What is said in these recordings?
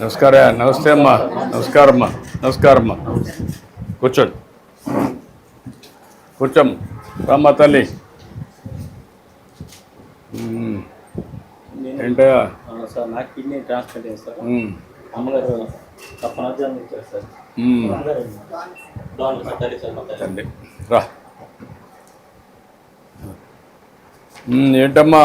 నమస్కార నమస్తే అమ్మా నమస్కారం అమ్మా నమస్కారం అమ్మా కూర్చోండి. కూర్చోమ్మ. రామ్మ తల్లి. ఏంటయ్యా? సార్ నాకు కిడ్నీ సార్. మ్మ్. అమ్మగారు తప్పనర్థం ఇచ్చారు సార్. రా. మ్మ్, ఏంటమ్మా?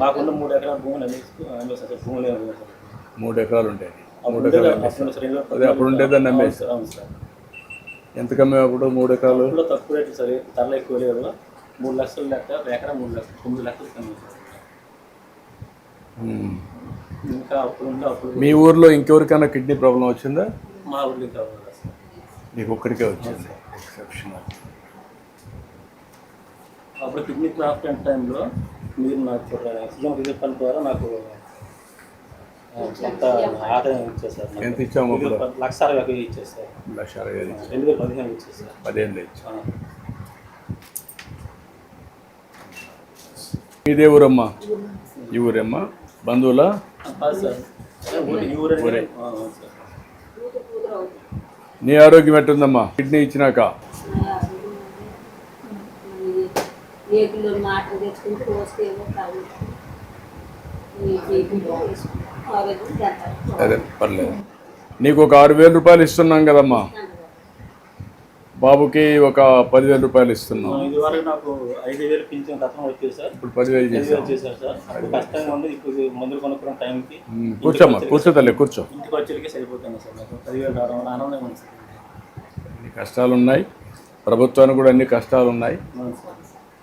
మాకున్న మూడు ఎకరాల భూములు అమ్మేసి సార్ భూములు మూడు ఎకరాలు అప్పుడు మూడు ఎకరాలు అప్పుడు అదే ఉండేదాన్ని అమ్మేసి ఎంత కమ్మే అప్పుడు మూడు ఎకరాలు? తక్కువ రేట్లు సార్ ధరలు ఎక్కువ లేదు మూడు లక్షలు లెక్క ఎకరా మూడు లక్షలు తొమ్మిది లక్షలు కన్నా సార్. మ్మ్. ఇంకా అప్పుడు అప్పుడు మీ ఊర్లో ఇంకెవరికైనా కిడ్నీ ప్రాబ్లం వచ్చిందా? మా ఊళ్ళో ఇంకా నీకు ఒక్కడికే వచ్చింది. ఎక్సెప్షనల్ అప్పుడు కిడ్నీ ట్రాన్స్ప్లాంట్ టైంలో మీరు నాకు సీఎం రిలీఫ్ ఫండ్ ద్వారా నాకు కొంత ఆదాయం ఇచ్చేసారు. ఎంత ఇచ్చాము లక్ష అరవై ఒక ఇచ్చేసారు లక్ష అరవై. రెండు వేల పదిహేను ఇచ్చేసారు పదిహేను ఇచ్చాం ఆ. ఇదే ఊరమ్మా? ఈ ఊరమ్మా? బంధువులా? నీ ఆరోగ్యం ఎట్టుందమ్మా? కిడ్నీ ఇచ్చినాక? ఏ కిలో మాటలు తెచ్చుకుంటే రోజుకి ఏమో చేస్తారు అదే పర్లేదు. నీకు ఒక ఆరు వేల రూపాయలు ఇస్తున్నాం కదమ్మా. బాబుకి ఒక పదివేల రూపాయలు ఇస్తున్నాం. ఇప్పుడు పదివేలు. కూర్చోమ్మా కూర్చో తల్లి కూర్చో. కష్టాలు ఉన్నాయి ప్రభుత్వానికి కూడా అన్ని కష్టాలు ఉన్నాయి అవును సార్.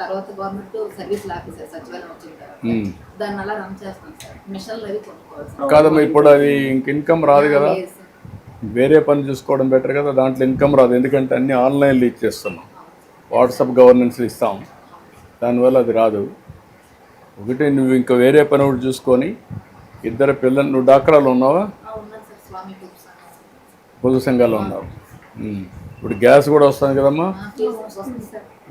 తర్వాత గవర్నమెంట్ సర్వీస్ ఆఫీసర్ సచివాలయం వచ్చిన తర్వాత. దాన్ని అలా రన్ చేస్తున్నాం సార్. మిషన్లు అవి కొనుక్కోవాలి. కాదమ్మా ఇప్పుడు అది ఇంక ఇన్కమ్ రాదు కదా. వేరే పని చూసుకోవడం బెటర్ కదా దాంట్లో ఇన్కమ్ రాదు. ఎందుకంటే అన్ని ఆన్లైన్లో ఇచ్చేస్తున్నాం వాట్సాప్ గవర్నెన్స్ ఇస్తాం. దానివల్ల అది రాదు. ఒకటి నువ్వు ఇంకా వేరే పని ఒకటి చూసుకొని ఇద్దరు పిల్లలు నువ్వు డాక్రాలు ఉన్నావా. పొదు సంఘాలు ఉన్నావు. ఇప్పుడు గ్యాస్ కూడా వస్తుంది కదమ్మా.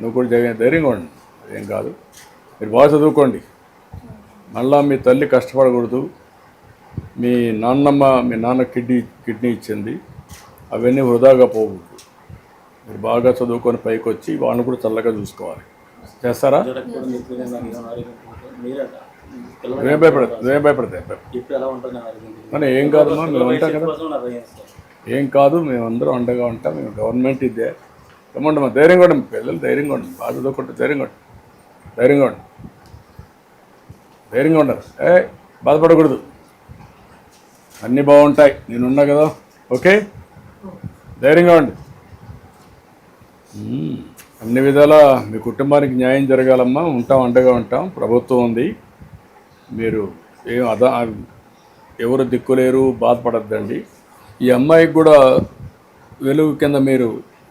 నువ్వు కూడా ధైర్యం ధైర్యంగా ఉండు. ఏం కాదు. మీరు బాగా చదువుకోండి. మళ్ళా మీ తల్లి కష్టపడకూడదు. మీ నాన్నమ్మ మీ నాన్న కిడ్నీ కిడ్నీ ఇచ్చింది. అవన్నీ వృధాగా పోకూడదు. మీరు బాగా చదువుకొని పైకి వచ్చి వాళ్ళని కూడా చల్లగా చూసుకోవాలి. చేస్తారా? నువ్వేం భయపడదు నువ్వేం భయపడతాయి? కానీ ఏం కాదమ్మా మేము ఉంటాం కదా. ఏం కాదు మేము అందరం అండగా ఉంటాం. మేము గవర్నమెంట్ ఇదే. ఏమంటే మా ధైర్యంగా ఉండండి. పిల్లలు ధైర్యంగా ఉండండి. బాధ చదువుకుంటే ధైర్యంగా ఉండండి. ధైర్యంగా ఉండండి. ధైర్యంగా ఉండరు ఏ బాధపడకూడదు. అన్నీ బాగుంటాయి. నేనున్నా కదా. ఓకే? ధైర్యంగా ఉండి అన్ని విధాలా మీ కుటుంబానికి న్యాయం జరగాలమ్మా. ఉంటాం అండగా ఉంటాం. ప్రభుత్వం ఉంది. మీరు ఏం అదా ఎవరు దిక్కులేరు బాధపడద్దండి. ఈ అమ్మాయికి కూడా వెలుగు కింద మీరు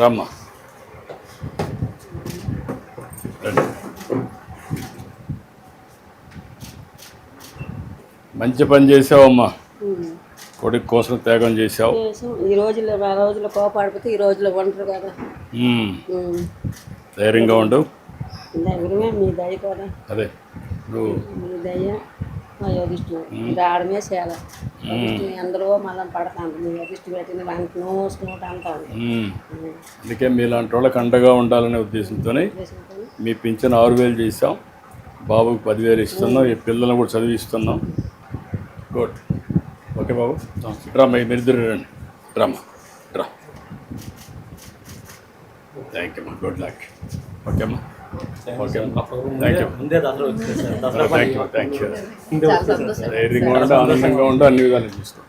రామ్మా. మంచి పని చేసావమ్మా. కొడుకు కోసం త్యాగం చేసావు చేసాం. ఈ రోజుల్లో ఆ రోజుల్లో కోపాడిపోతే ఈ రోజుల్లో ఒంటరి కదా. ధైర్యంగా ఉండు. మీ దయ కూడా. అదే. నువ్వు మీ దయ. మా యోగిష్టు ఇది ఆడమే చేయాలి. అందరూ మళ్ళీ పడతాను. మీ యోగిష్టు పెట్టింది వానికి నోస్ నోట్ అంటాను. అందుకే మీలాంటి వాళ్ళకి అండగా ఉండాలనే ఉద్దేశంతోనే మీ పింఛన్ ఆరు వేలు చేసాం బాబుకి పదివేలు ఇస్తున్నాం. ఈ పిల్లల్ని కూడా చదివిస్తున్నాం. గుడ్ ఓకే బాబు. డ్రామా మీరు ఇద్దరు రండి. డ్రామా డ్రా థ్యాంక్ యూ అమ్మా గుడ్ లక్ ఓకే అమ్మా ఆనందంగా ఉండి అన్ని విధాలు చూసుకో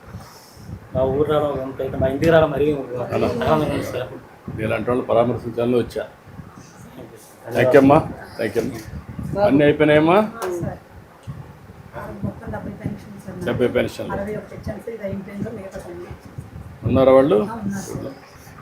మా ఊరు రావడం అయితే మా ఇంటికి రావడం మరీ వాళ్ళు పరామర్శించాలని వచ్చా. థ్యాంక్ యూ అమ్మా థ్యాంక్ యూ అమ్మా. అన్నీ అయిపోయినాయమ్మా? డెబ్బై పెన్షన్ ఉన్నారా వాళ్ళు?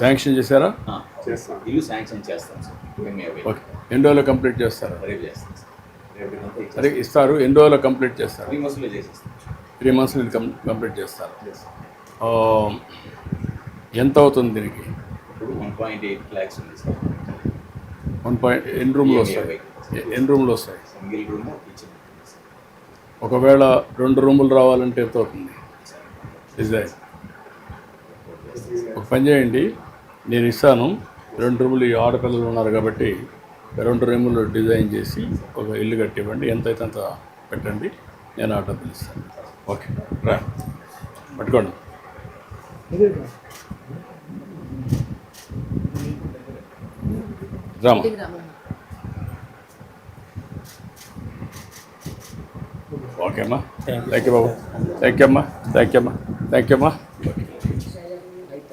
శాంక్షన్ చేశారా? ఆ, ఇల్లు శాంక్షన్ చేస్తాం సార్. ఎన్ని రోజులు కంప్లీట్ చేస్తారా? రేపు చేస్తాం. అదే ఇస్తారు. ఎన్ని రోజులు కంప్లీట్ చేస్తారు? త్రీ మంత్స్లో చేసేస్తాం త్రీ మంత్స్ ఇది కంప్లీట్ చేస్తారు. ఆ, ఎంత అవుతుంది దీనికి? ఇప్పుడు వన్ పాయింట్ ఎయిట్ ల్యాక్స్ ఉంది సార్. వన్ పాయింట్ ఎన్ని రూమ్లు వస్తాయి? ఎన్ని రూమ్లు వస్తాయి? సింగిల్ రూమ్ కిచెన్ ఒకవేళ రెండు రూములు రావాలంటే ఎంత అవుతుంది? డిజైన్ ఒక పని చేయండి నేను ఇస్తాను. రెండు రూములు ఈ ఆడపిల్లలు ఉన్నారు కాబట్టి రెండు రూములు డిజైన్ చేసి ఒక ఇల్లు కట్టివ్వండి. ఎంత అయితే అంత పెట్టండి నేను ఆర్డర్ పిలుస్తాను ఓకే రా. పట్టుకోండి. రామా? ఓకే అమ్మా. థ్యాంక్ యూ బాబు. థ్యాంక్ యూ అమ్మా. థ్యాంక్ యూ అమ్మా. థ్యాంక్ యూ అమ్మా.